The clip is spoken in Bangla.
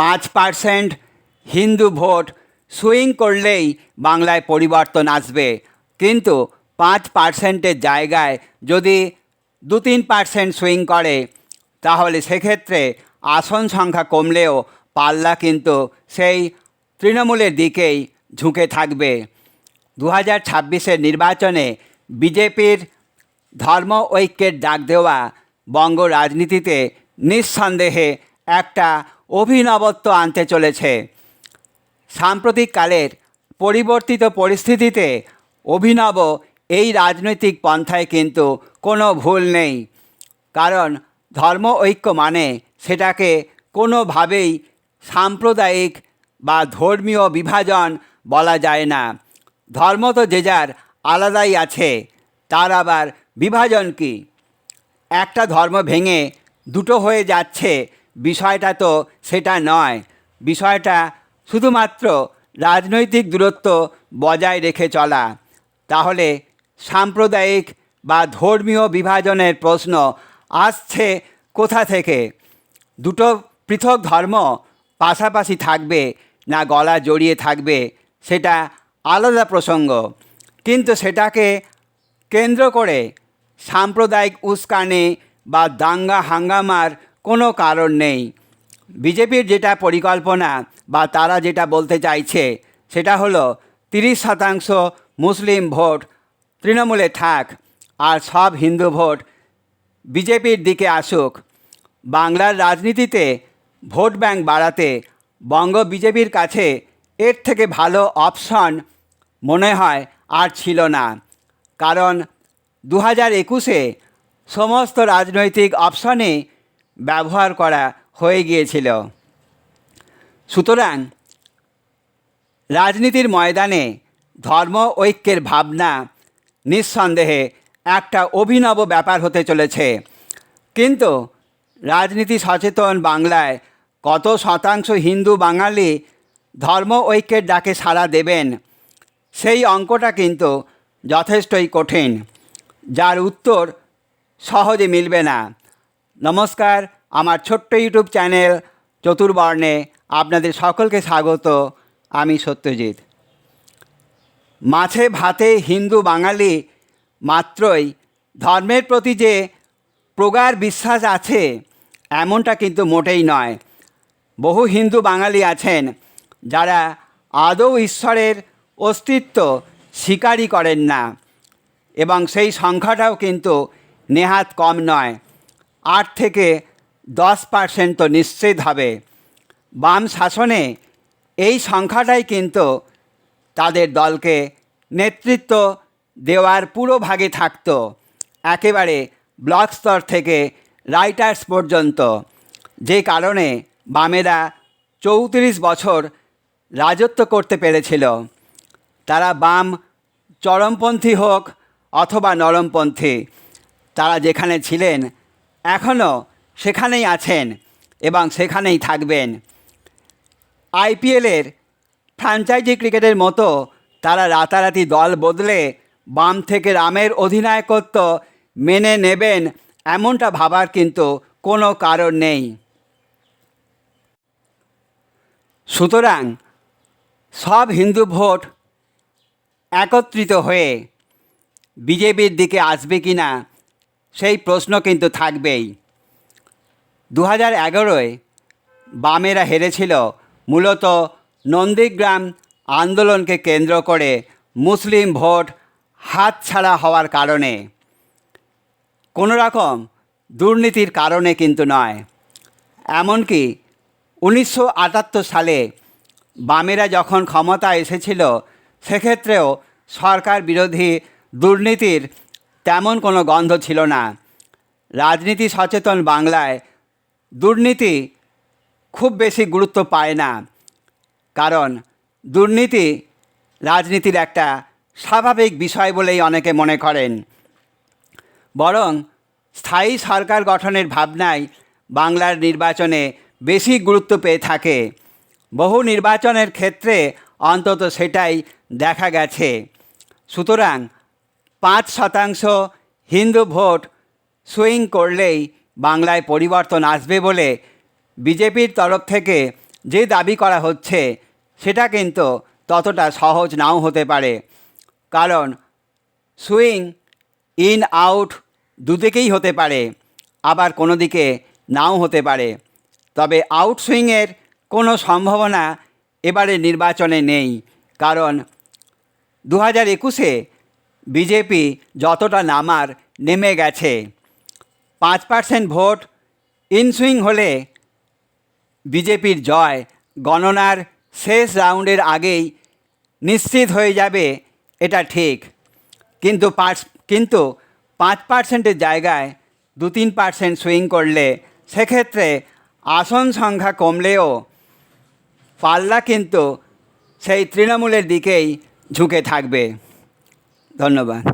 পাঁচ পার্সেন্ট হিন্দু ভোট সুইং করলেই বাংলায় পরিবর্তন আসবে। কিন্তু পাঁচ পার্সেন্টের জায়গায় যদি দু তিন পার্সেন্ট সুইং করে, তাহলে সেক্ষেত্রে আসন সংখ্যা কমলেও পাল্লা কিন্তু সেই তৃণমূলের দিকেই ঝুঁকে থাকবে। দু হাজার ছাব্বিশের নির্বাচনে বিজেপির ধর্ম ঐক্যের ডাক দেওয়া বঙ্গ রাজনীতিতে নিঃসন্দেহে একটা অভিনবত্ব আনতে চলেছে। সাম্প্রতিককালের পরিবর্তিত পরিস্থিতিতে অভিনব এই রাজনৈতিক পন্থায় কিন্তু কোনো ভুল নেই। কারণ ধর্ম ঐক্য মানে সেটাকে কোনোভাবেই সাম্প্রদায়িক বা ধর্মীয় বিভাজন বলা যায় না। ধর্ম তো যে যার আলাদাই আছে, তার আবার বিভাজন কী? একটা ধর্ম ভেঙে দুটো হয়ে যাচ্ছে বিষয়টা তো সেটা নয়। বিষয়টা শুধুমাত্র রাজনৈতিক দূরত্ব বজায় রেখে চলা। তাহলে সাম্প্রদায়িক বা ধর্মীয় বিভাজনের প্রশ্ন আসছে কোথা থেকে? দুটো পৃথক ধর্ম পাশাপাশি থাকবে না গলা জড়িয়ে থাকবে সেটা আলাদা প্রসঙ্গ। কিন্তু সেটাকে কেন্দ্র করে সাম্প্রদায়িক উস্কানি বা দাঙ্গা হাঙ্গামার কোনো কারণ নেই। বিজেপির যেটা পরিকল্পনা বা তারা যেটা বলতে চাইছে, সেটা হলো তিরিশ শতাংশ মুসলিম ভোট তৃণমূলে থাক আর সব হিন্দু ভোট বিজেপির দিকে আসুক। বাংলার রাজনীতিতে ভোট ব্যাংক বাড়াতে বঙ্গ বিজেপির কাছে এর থেকে ভালো অপশন মনে হয় আর ছিল না। কারণ দু হাজার একুশে সমস্ত রাজনৈতিক অপশনে ব্যবহার করা হয়ে গিয়েছিল। সুতরাং রাজনীতির ময়দানে ধর্ম ঐক্যের ভাবনা নিঃসন্দেহে একটা অভিনব ব্যাপার হতে চলেছে। কিন্তু রাজনীতি সচেতন বাংলায় কত শতাংশ হিন্দু বাঙালি ধর্ম ঐক্যের ডাকে সাড়া দেবেন, সেই অঙ্কটা কিন্তু যথেষ্টই কঠিন, যার উত্তর সহজে মিলবে না। নমস্কার, আমার ছোট্ট ইউটিউব চ্যানেল চতুর্বর্ণে আপনাদের সকলকে স্বাগত, আমি সত্যজিৎ। মাছে ভাতে হিন্দু বাঙালি মাত্রই ধর্মের প্রতি যে প্রগাঢ় বিশ্বাস আছে, এমনটা কিন্তু মোটেই নয়। বহু হিন্দু বাঙালি আছেন যারা আদৌ ঈশ্বরের অস্তিত্ব স্বীকারই করেন না, এবং সেই সংখ্যাটাও কিন্তু নেহাত কম নয়। আট থেকে দশ পার্সেন্ট তো নিশ্চিত হবে। বাম শাসনে এই সংখ্যাটাই কিন্তু তাদের দলকে নেতৃত্ব দেওয়ার পুরো ভাগে থাকতো। একেবারে ব্লক স্তর থেকে রাইটার্স পর্যন্ত। যে কারণে বামেরা চৌত্রিশ বছর রাজত্ব করতে পেরেছিল। তারা বাম চরমপন্থী হোক অথবা নরমপন্থী, তারা যেখানে ছিলেন এখনও সেখানেই আছেন এবং সেখানেই থাকবেন। আইপিএলের ফ্র্যাঞ্চাইজি ক্রিকেটের মতো তারা রাতারাতি দল বদলে বাম থেকে রামের অধিনায়কত্ব মেনে নেবেন এমনটা ভাবার কিন্তু কোনো কারণ নেই। সুতরাং সব হিন্দু ভোট একত্রিত হয়ে বিজেপির দিকে আসবে কি না সেই প্রশ্ন কিন্তু থাকবেই। দু হাজার এগারোয় বামেরা হেরেছিল মূলত নন্দীগ্রাম আন্দোলনকে কেন্দ্র করে মুসলিম ভোট হাতছাড়া হওয়ার কারণে। কোনো রকম দুর্নীতির কারণে কিন্তু নয়। এমনকি উনিশশো আটাত্তর সালে বামেরা যখন ক্ষমতা এসেছিল, সেক্ষেত্রেও সরকার বিরোধী দুর্নীতির তেমন কোনো গন্ধ ছিল না। রাজনীতি সচেতন বাংলায় দুর্নীতি খুব বেশি গুরুত্ব পায় না। কারণ দুর্নীতি রাজনীতির একটা স্বাভাবিক বিষয় বলেই অনেকে মনে করেন। বরং স্থায়ী সরকার গঠনের ভাবনায় বাংলার নির্বাচনে বেশি গুরুত্ব পেয়ে থাকে। বহু নির্বাচনের ক্ষেত্রে অন্তত সেটাই দেখা গেছে। সুতরাং পাঁচ শতাংশ হিন্দু ভোট সুইং করলেই বাংলায় পরিবর্তন আসবে বলে বিজেপির তরফ থেকে যে দাবি করা হচ্ছে, সেটা কিন্তু ততটা সহজ নাও হতে পারে। কারণ সুইং ইন আউট দুদিকেই হতে পারে, আবার কোনো দিকে নাও হতে পারে। তবে আউট সুইংয়ের কোনো সম্ভাবনা এবারে নির্বাচনে নেই, কারণ দু হাজার একুশে বিজেপি যতটা নামার নেমে গেছে। পাঁচ পার্সেন্ট ভোট ইনসুইং হলে বিজেপির জয় গণনার শেষ রাউন্ডের আগেই নিশ্চিত হয়ে যাবে, এটা ঠিক। কিন্তু পাঁচ কিন্তু পাঁচ পার্সেন্টের জায়গায় দু তিন পার্সেন্ট সুইং করলে সেক্ষেত্রে আসন সংখ্যা কমলেও পাল্লা কিন্তু সেই তৃণমূলের দিকেই ঝুঁকে থাকবে। ধন্যবাদ।